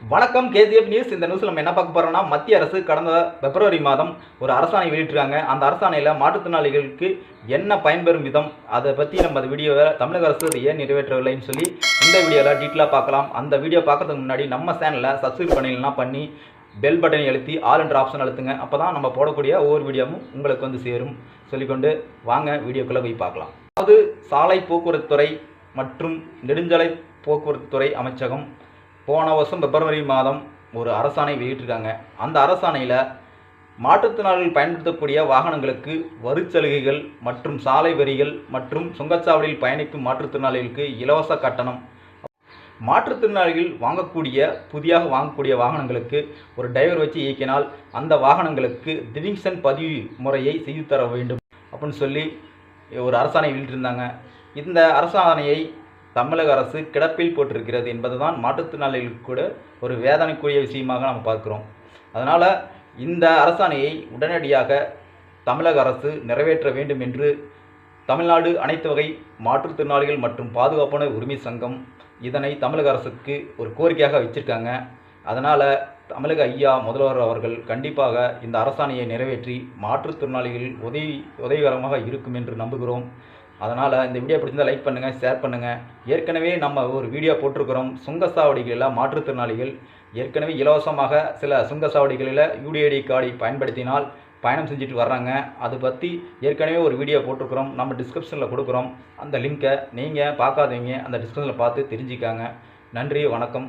வணக்கம் KGF news. இந்த நியூஸில் நம்ம என்ன பார்க்க போகிறோம்னா மத்திய அரசு கடந்த பிப்ரவரி மாதம் ஒரு அரசாணை வெளியிட்டிருக்காங்க. அந்த அரசாணையில் மாற்றுத்திறனாளிகளுக்கு என்ன பயன்பெறும் விதம் அதை பற்றி நம்ம அந்த வீடியோவை தமிழக அரசு ஏன் நிறைவேற்றவில்லைன்னு சொல்லி இந்த வீடியோவில் டீட்டெயிலாக பார்க்கலாம். அந்த வீடியோ பார்க்கறதுக்கு முன்னாடி நம்ம சேனலில் சப்ஸ்கிரைப் பண்ணிடலாம் பண்ணி பெல் பட்டனை அழுத்தி ஆல் என்ற ஆப்ஷன் அழுத்துங்க. அப்போ தான் நம்ம போடக்கூடிய ஒவ்வொரு வீடியோவும் உங்களுக்கு வந்து சேரும். சொல்லிக்கொண்டு வாங்க வீடியோக்குள்ளே போய் பார்க்கலாம். அதாவது சாலை போக்குவரத்து துறை மற்றும் நெடுஞ்சாலை போக்குவரத்து துறை அமைச்சகம் போன வருஷம் பிப்ரவரி மாதம் ஒரு அரசாணை வெளியிட்டிருக்காங்க. அந்த அரசாணையில் மாற்றுத்திறனாளிகள் பயன்படுத்தக்கூடிய வாகனங்களுக்கு வரிச்சலுகைகள் மற்றும் சாலை வரிகள் மற்றும் சுங்கச்சாவடியில் பயணிக்கும் மாற்றுத்திறனாளிகளுக்கு இலவச கட்டணம். மாற்றுத்திறனாளிகள் வாங்கக்கூடிய புதியாக வாங்கக்கூடிய வாகனங்களுக்கு ஒரு டிரைவர் வச்சு இயக்கினால் அந்த வாகனங்களுக்கு டிவிங்ஷன் பதிவு முறையை செய்து தர வேண்டும். அப்படின்னு சொல்லி ஒரு அரசாணை வெளியிட்டிருந்தாங்க. இந்த அரசாணையை தமிழக அரசு கிடப்பில் போட்டிருக்கிறது என்பதுதான் மாற்றுத்திறனாளிகளுக்கு கூட ஒரு வேதனைக்குரிய விஷயமாக நம்ம பார்க்குறோம். அதனால் இந்த அரசாணையை உடனடியாக தமிழக அரசு நிறைவேற்ற வேண்டும் என்று தமிழ்நாடு அனைத்து வகை மாற்றுத்திறனாளிகள் மற்றும் பாதுகாப்பான உரிமை சங்கம் இதனை தமிழக அரசுக்கு ஒரு கோரிக்கையாக வச்சிருக்காங்க. அதனால் தமிழக ஐயா முதல்வர் அவர்கள் கண்டிப்பாக இந்த அரசாணையை நிறைவேற்றி மாற்றுத்திறனாளிகள் உதவி உதவிகரமாக இருக்கும் என்று நம்புகிறோம். அதனால் இந்த வீடியோ பிடிச்சிருந்தா லைக் பண்ணுங்கள் ஷேர் பண்ணுங்கள் ஏற்கனவே நம்ம ஒரு வீடியோ போட்டிருக்கிறோம். சுங்கச்சாவடிகளில் மாற்றுத்திறனாளிகள். ஏற்கனவே இலவசமாக சில சுங்கச்சாவடிகளில் யூடிஐடி கார்டை பயன்படுத்தினால் பயணம் செஞ்சுட்டு வர்றாங்க. அதை பற்றி ஏற்கனவே ஒரு வீடியோ போட்டிருக்கிறோம். நம்ம டிஸ்கிரிப்ஷனில் கொடுக்குறோம். அந்த லிங்க்கை நீங்கள் பார்க்காதீங்க. அந்த டிஸ்கிரிப்ஷனில் பார்த்து தெரிஞ்சுக்காங்க. நன்றி வணக்கம்.